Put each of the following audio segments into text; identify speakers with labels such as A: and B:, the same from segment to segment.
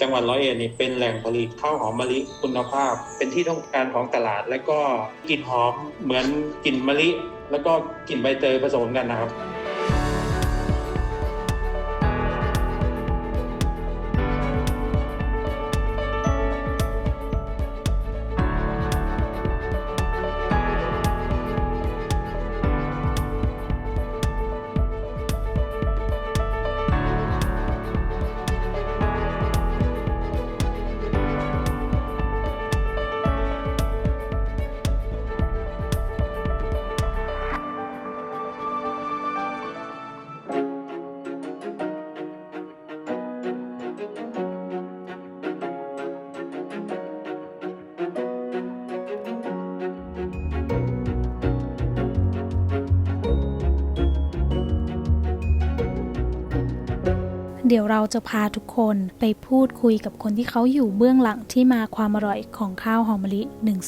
A: จังหวัดร้อยเอ็ดนี่เป็นแหล่งผลิตข้าวหอมมะลิคุณภาพ เป็นที่ต้องการของตลาด และก็กลิ่นหอมเหมือนกลิ่นมะลิ แล้วก็กลิ่นใบเตยผสมกันนะครับ
B: เดี๋ยวเราจะพาทุกคนไปพูดคุยกับคนที่เขาอยู่เบื้องหลังที่มาความอร่อยของข้าวหอมมะลิ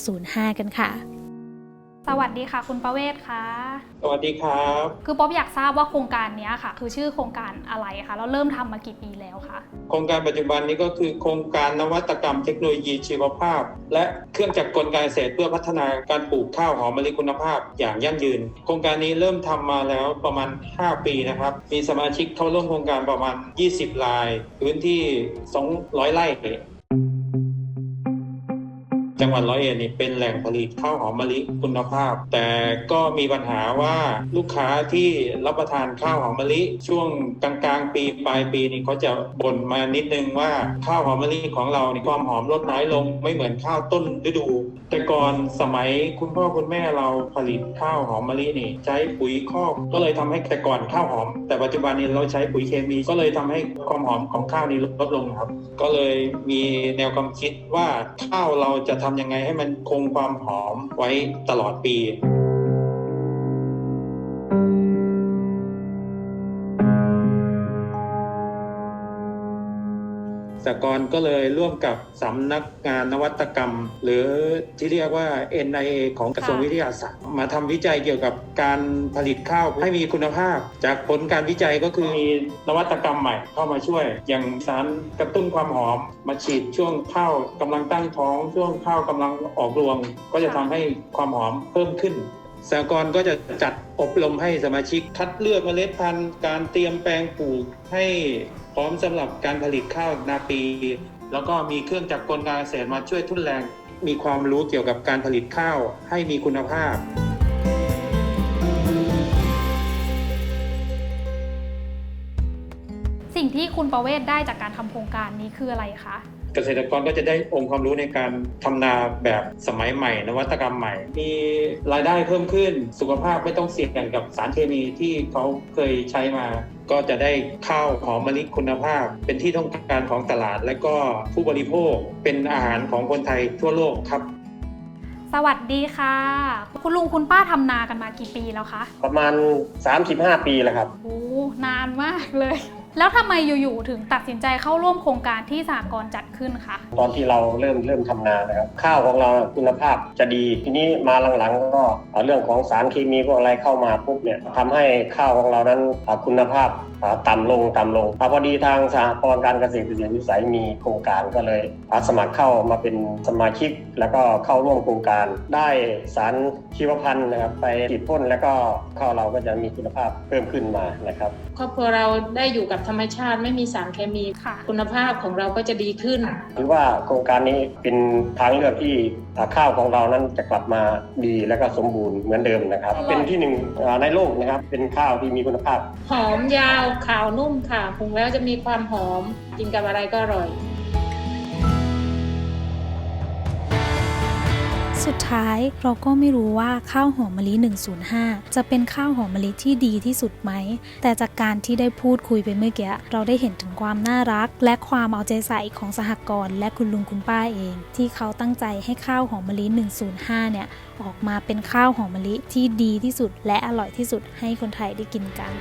B: 105 กันค่ะ
C: สวัสดีค่ะ คุณประเวศค่ะ
A: สวัสดีครับ
C: คือป๊อบอยากทราบว่าโครงการเนี้ยค่ะ คือชื่อโครงการอะไรคะแล้วเริ่มทำมากี่ปีแล้วคะ
A: โครงการปัจจุบันนี้ก็คือโครงการนวัตกรรมเทคโนโลยีชีวภาพ และเครื่องจักรกลการเกษตรเพื่อพัฒนาการปลูกข้าวหอมมะลิคุณภาพ อย่างยั่งยืน โครงการนี้เริ่มทำมาแล้วประมาณ 5 ปีนะครับ มีสมาชิกเข้าร่วมโครงการประมาณ 20 ราย พื้นที่ 200 ไร่ จังหวัดร้อยเอ็ดนี่เป็นแหล่งผลิตข้าวหอมมะลิคุณภาพ แต่ก็มีปัญหาว่าลูกค้าที่รับประทานข้าวหอมมะลิช่วงกลางๆปีปลายปีนี่เขาจะบ่นมานิดนึงว่าข้าวหอมมะลิของเรานี่ความหอมลดน้อยลงไม่เหมือนข้าวต้นฤดู แต่ก่อนสมัยคุณพ่อคุณแม่เราผลิตข้าวหอมมะลินี่ ใช้ปุ๋ยคอกก็เลยทำให้แต่ก่อนข้าวหอม แต่ปัจจุบันนี้เราใช้ปุ๋ยเคมีก็เลยทำให้ความหอมของข้าวนี้ลดลงครับ ก็เลยมีแนวความคิดว่าข้าวเราจะททำยังไงให้มันคงความหอมไว้ตลอดปี สหกรณ์ก็เลยร่วมกับสำนักงานนวัตกรรม หรือที่เรียกว่า NIA ของกระทรวง
C: ค่ะ
A: วิทยาศาสตร์ มาทำวิจัยเกี่ยวกับการผลิตข้าวให้มีคุณภาพ จากผลการวิจัยก็คือมีนวัตกรรมใหม่เข้ามาช่วย อย่างสารกระตุ้นความหอม มาฉีดช่วงข้าวกำลังตั้งท้อง ช่วงข้าวกำลังออกรวง ก็จะทำให้ความหอมเพิ่มขึ้น สหกรก็จะจัดอบรมให้สมาชิกคัดเลือกเมล็ดพันธุ์ การเตรียมแปลงปลูกให้พร้อมสำหรับการผลิตข้าวนาปี แล้วก็มีเครื่องจักรกลการเกษตรมาช่วยทุนแรง มีความรู้เกี่ยวกับการผลิตข้าวให้มีคุณภาพ
C: สิ่งที่คุณประเวศได้จากการทำโครงการนี้คืออะไรคะ
A: เกษตรกรก็จะได้องค์ความรู้ในการทำนาแบบสมัยใหม่ นวัตกรรมใหม่ มีรายได้เพิ่มขึ้นสุขภาพไม่ต้องเสี่ยงกับสารเคมีที่เขาเคยใช้มา ก็จะได้ข้าวหอมมะลิคุณภาพ เป็นที่ต้องการของตลาด และก็ผู้บริโภคเป็นอาหารของคนไทยทั่วโลกครับ
C: สวัสดีค่ะ คุณลุงคุณป้าทำนากันมากี่ปีแล้วคะ
D: ประมาณ 35 ปีแล้วครับ
C: โอ้ นานมากเลย แล้วทำไมอยู่ๆถึงตัดสินใจเข้าร่วมโครงการที่สหกรณ์จัดขึ้นคะ
D: ตอนที่เราเริ่มเริ่มทำนานะครับข้าวของเราคุณภาพจะดี ทีนี้มาหลังๆ ก็เรื่องของสารเคมีพวกอะไรเข้ามาปุ๊บเนี่ยทำให้ข้าวของเรานั้นคุณภาพต่ำลงต่ำลงอ่าพอดีทางสหกรณ์การเกษตรเกษตรวิสัยมีโครงการก็เลยอาสมัครเข้ามาเป็นสมาชิก แล้วก็เข้าร่วมโครงการได้สารชีวพันธุ์นะครับไปฉีดพ่นแล้วก็ข้าวเราก็จะมีคุณภาพเพิ่มขึ้นมานะครับ
E: ครอบครัวเราได้อยู่กับธรรมชาติไม่มีสารเคมี
C: ค่ะ
E: คุณภาพของเราก็จะดีขึ้น
D: ถือว่าโครงการนี้เป็นทางเลือกที่อ่าข้าวของเรานั้นจะกลับมาดีและก็สมบูรณ์เหมือนเดิมนะครับ
E: อร่อย
D: เป็นที่หนึ่งอ่าในโลกนะครับเป็นข้าวที่มีคุณภาพ
E: หอมยาวขาวนุ่มค่ะปรุงแล้วจะมีความหอม กินกับอะไรก็อร่อย
B: สุดท้ายเราก็ไม่รู้ว่าข้าวหอมมะลิ 105 จะเป็นข้าวหอมมะลิที่ดีที่สุดไหม แต่จากการที่ได้พูดคุยไปเมื่อกี้เราได้เห็นถึงความน่ารัก และความเอาใจใส่ของสหกรณ์และคุณลุงคุณป้าเอง ที่เขาตั้งใจให้ข้าวหอมมะลิ 105 เนี่ยออกมาเป็นข้าวหอมมะลิที่ดีที่สุด และอร่อยที่สุดให้คนไทยได้กินกัน